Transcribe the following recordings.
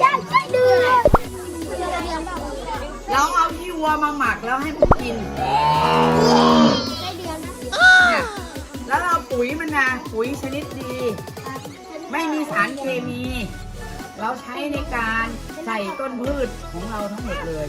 ได้ได้เดือนเดือนเดือนเปล่าเราเอาที่วัวมาหมักแล้วให้มันกินได้เดือนนะเนี่ยแล้วเราเอาปุ๋ยมันนะปุ๋ยชนิดดี ไม่มีสารเคมี เราใช้ในการใส่ต้นพืชของเราทั้งหมดเลย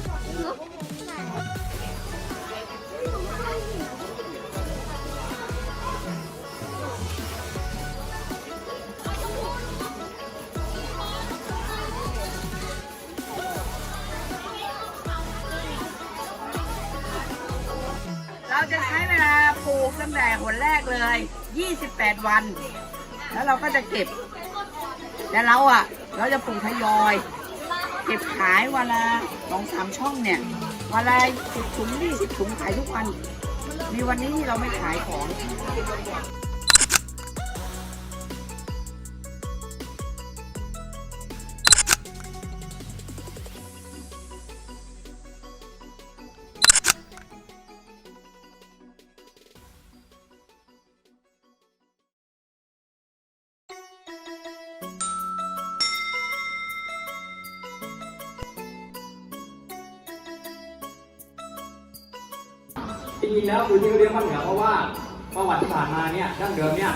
ลูกตั้งแต่หนแรกเลย 28 วัน แล้วเราก็จะเก็บ แต่เราอะ เราจะปลูกทยอย เก็บขายวันละสองสามช่องเนี่ยวันละสิบถุงยี่สิบถุงขายทุกวัน มีวันนี้ที่เราไม่ขายของ ริงๆแล้วคือที่เขาเรียกว่าเหนือเพราะว่าประวัติที่ผ่านมาเนี่ยดั้งเดิมเนี่ย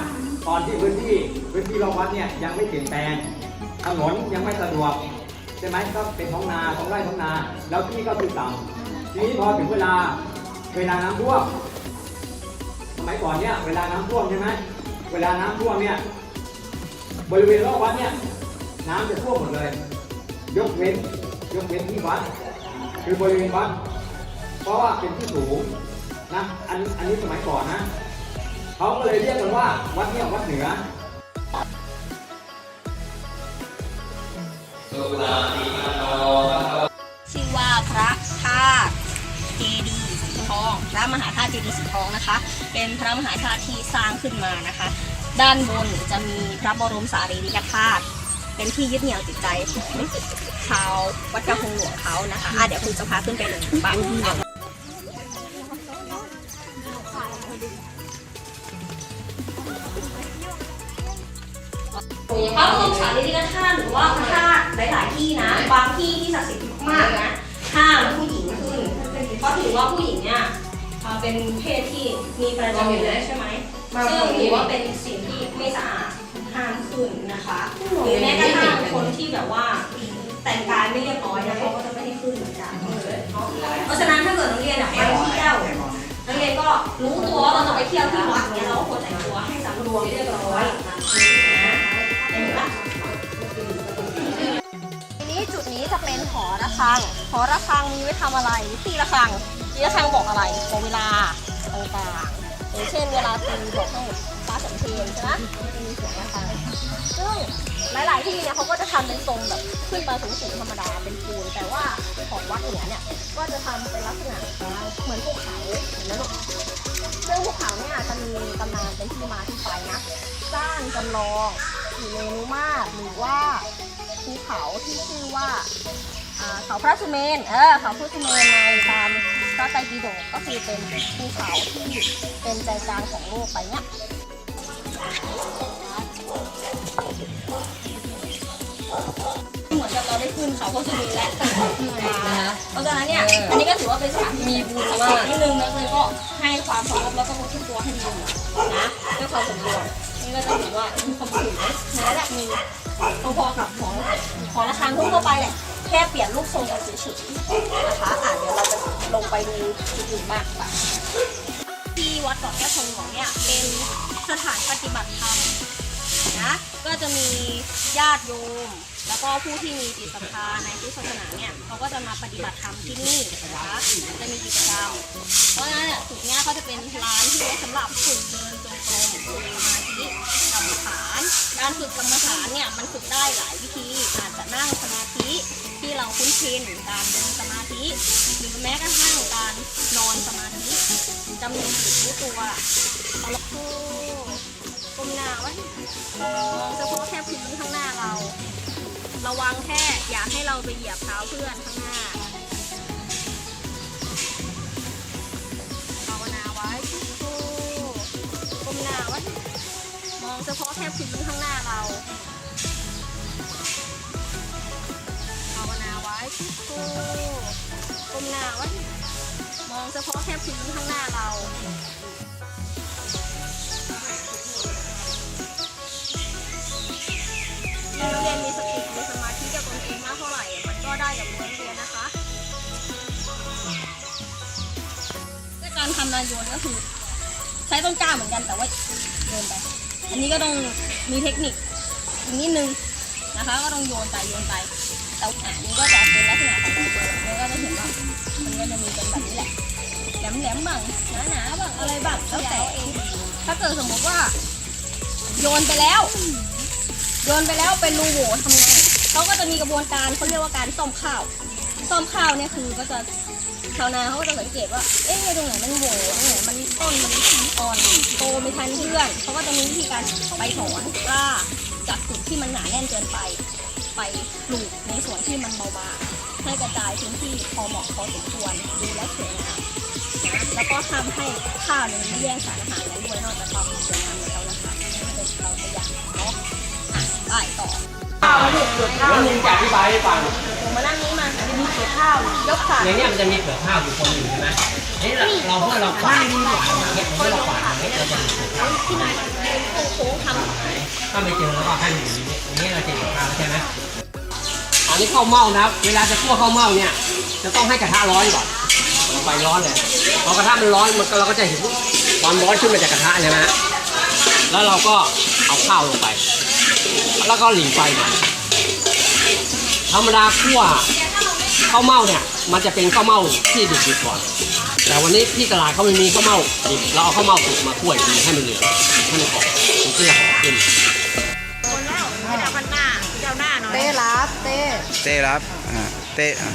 ตอนที่พื้นที่พื้นที่รอบวัดเนี่ยยังไม่เปลี่ยนแปลงถนนยังไม่สะดวกใช่ไหมก็เป็นท้องนาท้องไร่ท้องนา แล้วที่ก็คือต่ำทีนี้พอถึงเวลาเวลาน้ำท่วมสมัยก่อนเนี่ยเวลาน้ำท่วมใช่ไหมเวลาน้ำท่วมเนี่ยบริเวณรอบวัดเนี่ยน้ำจะท่วมหมดเลย ยกเว้นยกเว้นที่วัด คือบริเวณวัด เพราะว่าเป็นที่สูง นะ อันอันนี้สมัยก่อนนะ เขาก็เลยเรียกกันว่าวัดเนี่ยวัดเหนือชื่อว่าพระธาตุเจดีย์สีทอง พระมหาธาตุเจดีย์สีทองนะคะ เป็นพระมหาธาตุที่สร้างขึ้นมานะคะ ด้านบนจะมีพระบรมสารีริกธาตุเป็นที่ยึดเหนี่ยวจิตใจของชาววัดกระพงหลวงเขานะคะอะเดี๋ยวคุณจะพาขึ้นไปเลยบ้าง พระบรมสารีริกธาตุหรือว่าพระธาตุหลาย ๆ ที่นะ บางที่ที่ศักดิ์สิทธิ์มากๆนะห้ามผู้หญิงขึ้นเพราะถือว่าผู้หญิงเนี่ยเอ่อเป็นเพศที่มีประจำอยู่แล้วใช่ไหมซึ่งถือว่าเป็นสิ่งที่ไม่สะอาดห้ามขึ้นนะคะหรือแม้กระทั่งคนที่แบบว่า ฆังหอระฆังมีไว้ทำอะไรตีระฆังตีระฆังบอกอะไรบอกเวลาต่างๆอย่างเช่นเวลาตีบอกให้ฟ้าสังเพนใช่ไหมมีเสียงระฆังซึ่งหลายๆที่เนี่ยเขาก็จะทำเป็นทรงแบบขึ้นมาสูงๆธรรมดาเป็นปูนแต่ว่าของวัดเหนือเนี่ยก็จะทำเป็นลักษณะเหมือนภูเขาเห็นไหมลูกซึ่งภูเขาเนี่ยจะมีตำนานเป็นที่มาที่ไปนะสร้างจำลองอยู่ในนุมาตหรือว่าภูเขาที่ชื่อว่า เขาพระสุเมน เออเขาพระสุเมนในตามพระไตรปิฎกก็คือเป็นภูเขาที่เป็นใจกลางของโลกไปเนี่ยเหมือนกับเราได้ขึ้นเขาพระสุเมนและเพราะฉะนั้นเนี่ยอันนี้ก็ถือว่าเป็นสถานมีบุญมากนิดนึงนะเลยก็ให้ความเคารพแล้วก็ควบคุมตัวให้ดีนะด้วยความสมบูรณ์นี่ก็จะถือว่ามีความสูงในระดับหนึ่งพอๆกับของของราคาทั่วไปแหละ ค่เปลี่ยนรูปทรงกันเฉยๆนะคะอะเดี๋ยวเราจะลงไปดูจุดอื่นบ้างค่ะที่วัดเกาะแก้วทองหลวงเนี่ยเป็นสถานปฏิบัติธรรมนะก็จะมีญาติโยม แล้วก็ผู้ที่มีจิตศรัทธาในพุทธศาสนาเนี่ยเขาก็จะมาปฏิบัติธรรมที่นี่นะคะจะมีกิจกรรมเพราะฉะนั้นเนี่ยจุดเนี้ยเขาจะเป็นร้านที่ไว้สำหรับฝึกเดินจงกรมสมาธิกรรมฐาน การฝึกกรรมฐานเนี่ยมันฝึกได้หลายวิธี อาจจะนั่งสมาธิที่เราคุ้นชินการเดินสมาธิ หรือแม้กระทั่งการนอนสมาธิจำนวนจิตรู้ตัวตลกโกโกก้มหน้าไว้มองเฉพาะแค่พื้นข้างหน้าเรา ระวังแค่อย่าให้เราไปเหยียบเท้าเพื่อนข้างหน้าภาวนาไว้พุทโธก้มหน้าไว้ มองเฉพาะแค่พื้นข้างหน้าเราภาวนาไว้พุทโธก้มหน้าไว้มองเฉพาะแค่พื้นข้างหน้าเรานักเรียนมีสติมีสมาธิกับตนเองมากเท่าไหร่ มันก็ได้กับนักเรียนนะคะการทำนายโยนก็คือ ใช้ต้นกล้าเหมือนกันแต่ว่าโยนไป อันนี้ก็ต้องมีเทคนิคอีกนิดนึงนะคะ ก็ต้องโยนไปโยนไปแต่อะอันนี้ก็จะเป็นลักษณะของการโยนแล้วก็จะเห็นว่ามันก็จะมีเป็นแบบนี้แหละแหลมแหลมๆบ้างหนาๆบ้างอะไรบ้างแล้วแต่เองถ้าเกิดสมมติว่า โยนไปแล้ว โยนไปแล้วเป็นรูโหว่ทำไงเขาก็จะมีกระบวนการเขาเรียกว่าการซ่อมข้าวซ่อมข้าวเนี่ยคือก็จะ ชาวนาเขาก็จะสังเกตว่า เอ๊ะตรงไหนมันโหว่ตรงไหนมันต้นมันอ่อนโตไม่ทันเพื่อนเขาก็จะมีวิธีการไปถอนกล้าจากจุดที่มันหนาแน่นเกินไป ไปปลูกในส่วนที่มันเบาบางให้กระจายพื้นที่พอเหมาะพอสมควรดูและสวยงามนะแล้วก็ทำให้ข้าวเนี่ยมันไม่แย่งสารอาหารนั้นด้วยนอกจากความสวยงามของเรานะคะนี่เป็นเราตัวอย่างเนาะอะไปต่อแล้วลุงจะอธิบายให้ฟังผมมานั่งนี้มา ข้าวยกขาในเนี้ยมันจะมีเปลือกข้าวอยู่คนอยู่ใช่ไหมนี่เราเราเมื่อเราฝาดฝาดอย่างเงี้ยเมื่อเราฝาดอย่างเงี้ยเราจะมีเปลือกข้าวที่มันเป็นโค้งๆทำถ้าไม่เจอแล้วก็ให้อยู่อย่างนี้อย่างนี้เราจะเห็นข้าวใช่ไหมอันนี้ข้าวเม่านะครับ เวลาจะคั่วข้าวเม่าเนี่ย จะต้องให้กระทะร้อนก่อนไฟร้อนเลยพอกระทะมันร้อนมันก็เราก็จะเห็นความร้อนขึ้นมาจากกระทะใช่ไหมฮะแล้วเราก็เอาข้าวลงไป แล้วก็หลีไฟหน่อยธรรมดาคั่ว ข้าวเม่าเนี่ย มันจะเป็นข้าวเม่าที่ดิบๆก่อน แต่วันนี้ที่ตลาดเขาไม่มีข้าวเม่าดิบเราเอาข้าวเม่าสุกมาคั่วอีกทีให้มันเหลืองให้มันกรอบมันก็จะหอมขึ้นคนแล้วไม่ได้พันหน้าเจ้าหน้าหน่อยเต้รับเต้เต้รับอ่าเต้อะ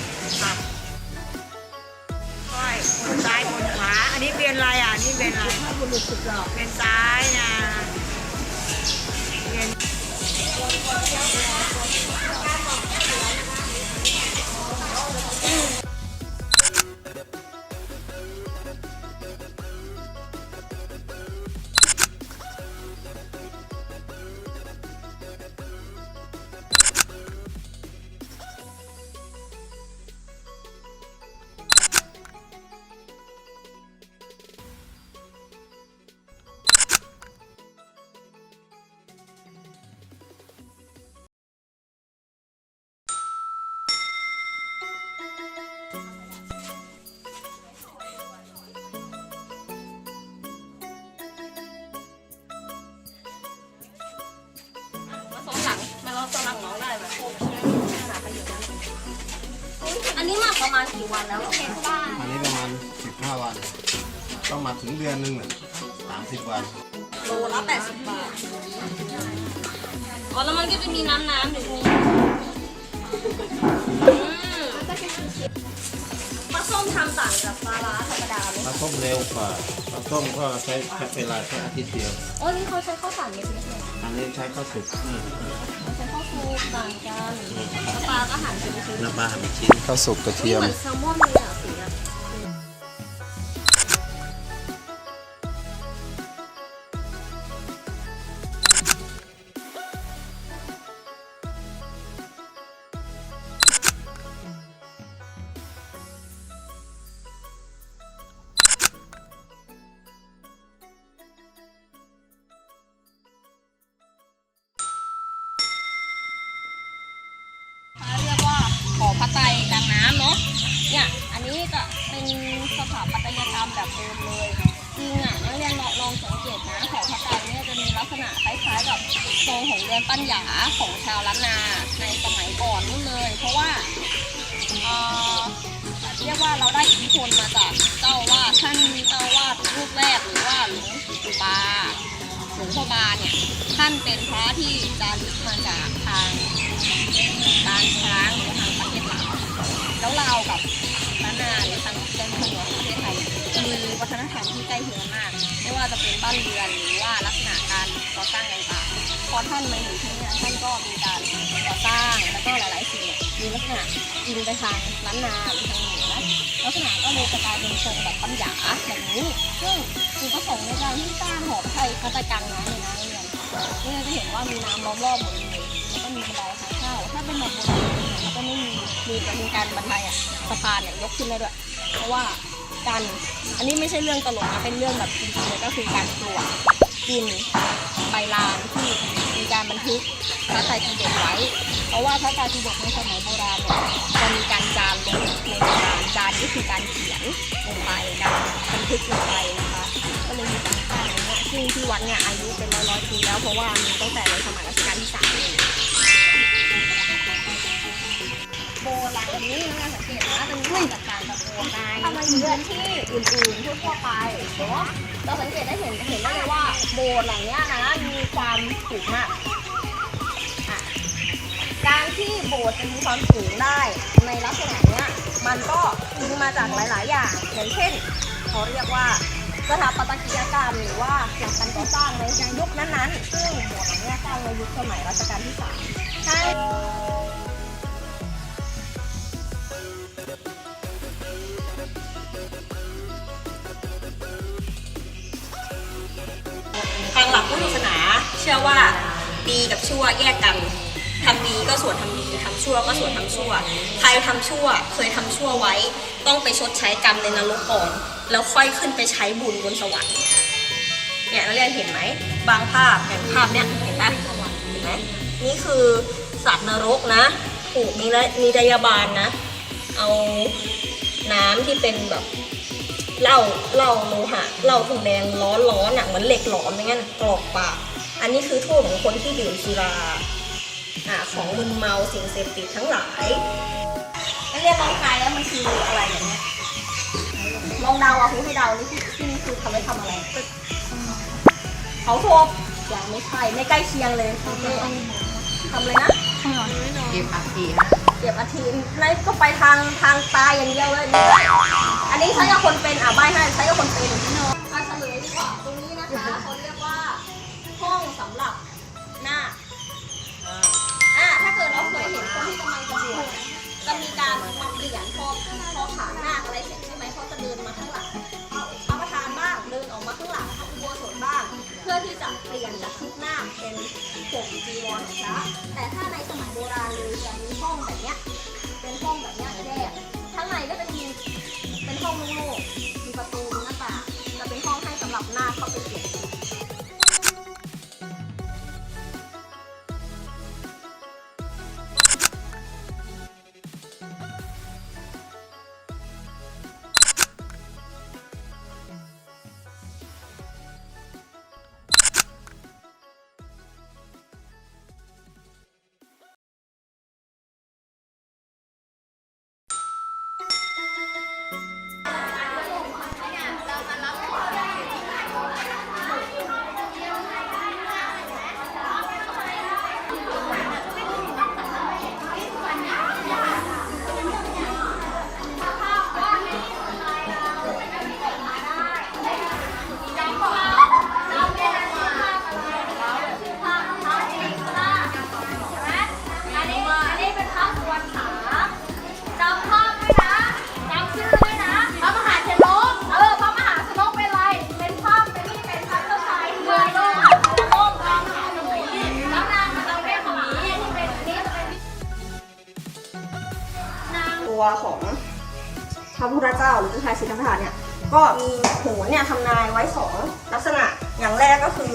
ก้อยคนซ้ายคนขวาอันนี้เวียนอะไรอะนี่เวียนอะไรบุรุษสุดหล่อเวียนซ้ายนะเวียน ประมาณกี่วันแล้วโอเคบ้านอันนี้ประมาณ 15 วัน ต้องมาถึงเดือนหนึงน่ะ30 วัน โลละแปดสิบบาทอ๋อแล้วมันก็จะมีน้ำน้ำๆอยู่ตรงนี้อืมปลาส้มทำต่างจากปลาร้าธรรมดาไหมปลาส้มเร็วกว่าปลาส้มก็ใช้แค่เวลาแค่อาทิตย์เดียว โอ้นี่เขาใช้ข้าวสารเม็ดเล็กเลยอันนี้ใช้ข้าวสุกนี่ ใช้ข้าวคลุกต่างกันแล้วปลาก็หั่นเป็นชิ้นน้ำปลาเป็นชิ้นข้าวสุกกระเทียมเหมือนแซลมอนเลยอะ ปั้นหยาของชาวล้านนาในสมัยก่อนนู่นเลย เพราะว่าเอ่อเรียกว่าเราได้อิทธิพลมาจากเจ้าอาวาดท่านเจ้าอาวาดรูปแรกหรือว่าหลวงปู่บาหลวงพ่อบาเนี่ยท่านเป็นพระที่จาริกมาจากทางการช้างหรือทางประเทศลาวแล้วลาวกับล้านนาหรือทางเดินทางประเทศไทยมีมีวัฒนธรรมที่ใกล้เคียงมาก ไม่ว่าจะเป็นบ้านเรือนหรือว่าลักษณะการก่อสร้างต่าง พอท่านมาอยู่ที่นี่ท่านก็มีการก่อสร้างแล้วก็หลายๆสิ่งเนี่ยมีลักษณะอิงไปทางล้านนาหรือทางเหนือลักษณะก็เลยจะกลายเป็นทรงแบบปัญญาแบบนี้ซึ่งจุดประสงค์ในการที่สร้างหอไทยพัตกังน้ำในน้ำเรียนนี่เราจะเห็นว่ามีน้ำล้อมรอบหมดเลยแล้วก็มีบันไดทางเข้าถ้าเป็นแบบโบราณเนี่ยก็ไม่มีมีแต่มีการบันไดอะสะพานเนี่ยยกขึ้นได้ด้วยเพราะว่าการอันนี้ไม่ใช่เรื่องตลกนะเป็นเรื่องแบบจริงๆเลยก็คือการปลวกกินใบลานที่ การบันทึกพระไตรปิฎกไว้ เพราะว่าพระไตรปิฎกในสมัยโบราณเนี่ยจะมีการจารึกในโบราณจารึกคือการเขียนลงไปการบันทึกลงไปนะคะก็เลยมีการสร้างเนี้ยซึ่งที่วัดเนี่ยอายุเป็นร้อยร้อยปีแล้วเพราะว่ามีตั้งแต่ในสมัยรัชกาลที่สามเลย โบราณนี้น่าสังเกตนะเป็นรื่องจากการตะโกนทำไมเรือนที่อื่นๆทั่วๆไปเนาะเราสังเกตได้เห็นเห็นได้เลยว่าโบสถ์หลังเนี้ยนะมีความสูงมากการที่โบสถ์จะมีความสูงได้ในลักษณะเนี้ยมันก็อิงมาจากหลาย ๆ อย่างอย่างเช่นเขาเรียกว่าสถาปัตยกรรมหรือว่าหลักการก่อสร้างในยุคนั้นๆซึ่งโบสถ์หลังเนี้ยสร้างในยุคสมัยรัชกาลที่สามใช่ ทางหลักพุทธศาสนา เชื่อว่าดีกับชั่วแยกกันทำดีก็ส่วนทำดีทำชั่วก็ส่วนทำชั่ว ใครทำชั่วเคยทำชั่วไว้ ต้องไปชดใช้กรรมในนรกก่อน แล้วค่อยขึ้นไปใช้บุญบนสวรรค์เนี่ยนักเรียนเห็นไหมบางภาพอย่างภาพเนี่ยเห็นปะเห็นไหมนี่คือสัตว์นรกนะถูกนิรนิรยาบาลนะ เอาน้ำที่เป็นแบบ เหล้าเหล้าโลหะเหล้าถุงแดงร้อนร้อนอะเหมือนเหล็กหลอมอย่างนั้นกรอกปาก อันนี้คือโทษของคนที่ดื่มสุราอ่าของมึนเมาสิ่งเสพติดทั้งหลายนักเรียนลองทายแล้วมันคืออะไรอย่างเงี้ยลองเดาอะครูให้เดานี่ที่ที่นี่คือทำไว้ทำอะไรเขาโทบยังไม่ใช่ไม่ใกล้เคียงเลยทำเลยทำเลยนะเก็บอัฐิ เก็บอาทิตย์นั่นก็ไปทางทางตายอย่างเดียวเลยนี่อันนี้ใช้กับคนเป็นอะใบให้ใช้กับคนเป็นอาเฉลยดีกว่าตรงนี้นะคะเขาเรียกว่าห้องสำหรับหน้าอ่าถ้าเกิดเราเคยเห็นคนที่กำลังจะบวชจะมีการมาเปลี่ยนพอพอผ่าหน้าอะไรเสร็จใช่ไหมเขาจะเดินมาข้างหลัง เพื่อที่จะเปลี่ยนจากชุดหน้าเป็นผมจีวรพระแต่ถ้าในสมัยโบราณเลยจะมีห้องแบบเนี้ยเป็นห้องแบบเนี้ยแยกข้างในก็จะมีเป็นห้องโล่ง ก็มีโหนเนี่ยทำนายไว้สองลักษณะอย่างแรกก็คือ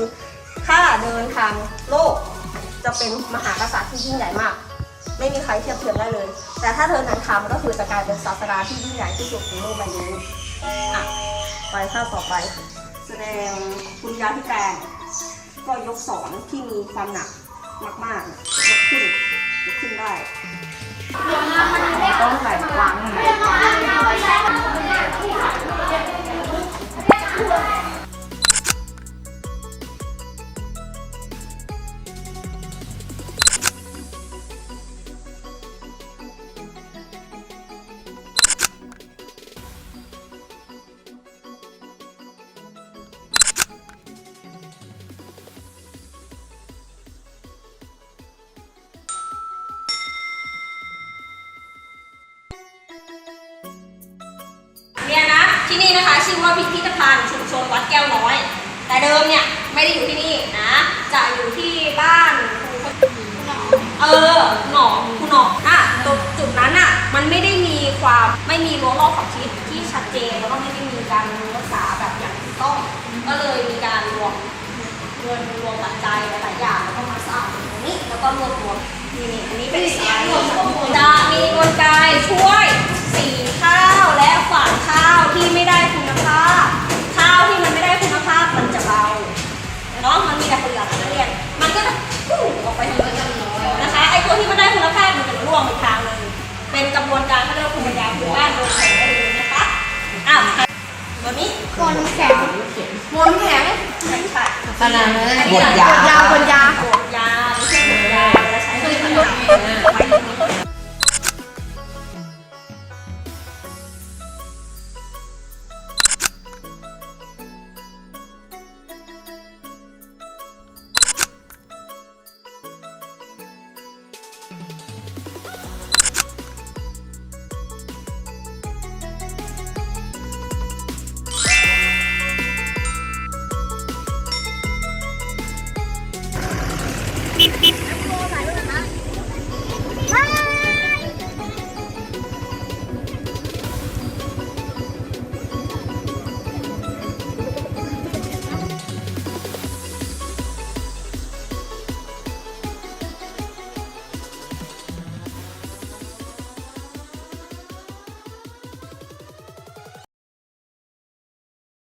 ถ้าเดินทางโลก จะเป็นมหากษัตริย์ที่ยิ่งใหญ่มาก ไม่มีใครเทียบเทียมได้เลย แต่ถ้าเธอทางธรรมก็คือจะกลายเป็นศาสดาที่ยิ่งใหญ่ที่สุดในโลกใบนี้อะไปภาพต่อไป แสดงคุณยาที่แปลงก็ยกสอนที่มีความหนักมากๆยกขึ้นยกขึ้นได้ต้องใส่วาง ไรวมปัจจัยหลายอย่างแล้วก็มาสร้างตรงนี้แล้วก็รวบรวมนี่นี่อันนี้เป็นสายจะมีกลไกช่วยสีข้าวและฝาข้าวที่ไม่ได้คุณภาพ ข้าวที่มันไม่ได้คุณภาพมันจะเบาเนาะมันมีแต่เปลือกนักเรียนมันก็จะพุ่งออกไปทางนี้นะคะไอ้ตัวที่มันได้คุณภาพมันจะร่วงอีกทางหนึ่งเป็นกระบวนการเขาเรียกว่าภูมิปัญญาพื้นบ้านโดยใช้ได้เลยนะคะอ้าวตัวนี้ก่อนแข็งมนแข็ง นานเลยบทยา บทยาบทยาไม่ใช่บทยาจะใช้บทยา